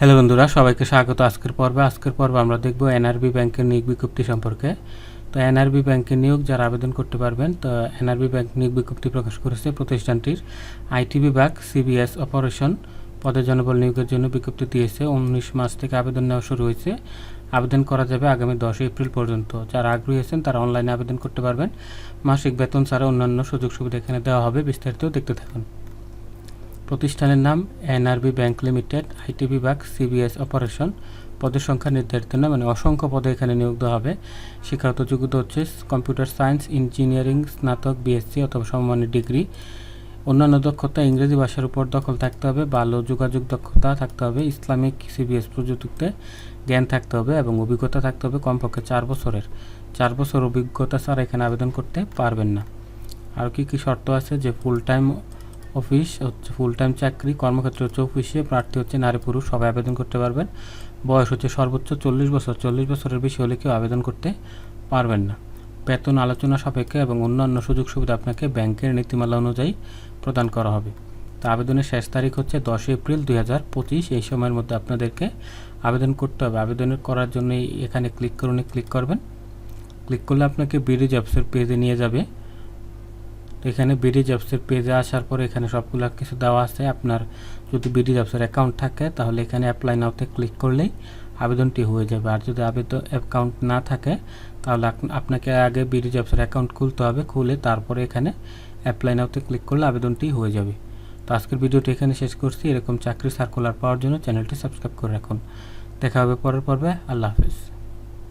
Hello বন্ধুরা, সবাইকে স্বাগত। আজকের পর্বে আজকের পর্বে আমরা দেখব এনআরবি ব্যাংকের নিয়োগ বিজ্ঞপ্তি সম্পর্কে। তো এনআরবি ব্যাংকের নিয়োগ যারা আবেদন করতে পারবেন, তো এনআরবি ব্যাংক নিয়োগ বিজ্ঞপ্তি প্রকাশ করেছে প্রতিষ্ঠানটির আইটি বিভাগ সিবিএস অপারেশন পদের জনবল নিয়োগের জন্য বিজ্ঞপ্তি দিয়েছে। উনিশ মাস থেকে আবেদন নেওয়া শুরু হয়েছে। আবেদন করা যাবে আগামী দশ এপ্রিল পর্যন্ত। যারা আগ্রহী আছেন, তারা অনলাইনে আবেদন করতে পারবেন। মাসিক বেতন ছাড়া অন্যান্য সুযোগ সুবিধা এখানে দেওয়া হবে, বিস্তারিত দেখতে থাকুন। প্রতিষ্ঠানের নাম এনআরবি ব্যাংক লিমিটেড, আইটি বিভাগ, সিবিএস অপারেশন। পদের সংখ্যা নির্ধারিত না মানে অসংখ্য পদে এখানে নিয়োগ দেওয়া হবে। শিক্ষাগত যোগ্যতা হচ্ছে কম্পিউটার সায়েন্স, ইঞ্জিনিয়ারিং, স্নাতক, বিএসসি অথবা সমমানের ডিগ্রি। অন্যান্য দক্ষতা ইংরেজি ভাষার উপর দখল থাকতে হবে ভালো যোগাযোগ দক্ষতা থাকতে হবে, ইসলামিক, সিবিএস প্রযুক্তিতে জ্ঞান থাকতে হবে এবং অভিজ্ঞতা থাকতে হবে কমপক্ষে চার বছরের। চার বছর অভিজ্ঞতা ছাড়া এখানে আবেদন করতে পারবেন না। আর কি কি শর্ত আছে যে ফুল টাইম অফিস, হচ্ছে ফুল টাইম চাকরি, কর্মক্ষেত্র হচ্ছে অফিসে, প্রার্থী হচ্ছে নারী পুরুষ, সবাই আবেদন করতে পারবেন। বয়স হচ্ছে সর্বোচ্চ চল্লিশ বছর, চল্লিশ বছরের বেশি হলে কেউ আবেদন করতে পারবেন না। বেতন আলোচনা সাপেক্ষে এবং অন্যান্য সুযোগ সুবিধা আপনাকে ব্যাংকের নীতিমালা অনুযায়ী প্রদান করা হবে। তো আবেদনের শেষ তারিখ হচ্ছে দশই এপ্রিল দুই হাজার পঁচিশ, এই সময়ের মধ্যে আপনাদেরকে আবেদন করতে হবে। আবেদন করার জন্য এখানে ক্লিক করুন ক্লিক করবেন। ক্লিক করলে আপনাকে বিডি জবসের পেজে নিয়ে যাবে। এখানে বিডি জবসের পেজে আসার পরে এখানে সবগুলো কিছু দেওয়া আছে। আপনার যদি বিডি জবসের অ্যাকাউন্ট থাকে, তাহলে এখানে অ্যাপ্লাই নাওতে ক্লিক করলেই আবেদনটি হয়ে যাবে। আর যদি আবেদন অ্যাকাউন্ট না থাকে, তাহলে আপনাকে আগে বিডি জবসের অ্যাকাউন্ট খুলতে হবে। খুলে তারপরে এখানে অ্যাপ্লাই নাওতে ক্লিক করলে আবেদনটি হয়ে যাবে। তো আজকের ভিডিওটি এখানে শেষ করছি। এরকম চাকরি সার্কুলার পাওয়ার জন্য চ্যানেলটি সাবস্ক্রাইব করে রাখুন। দেখা হবে পরের পর্বে। আল্লাহ হাফেজ।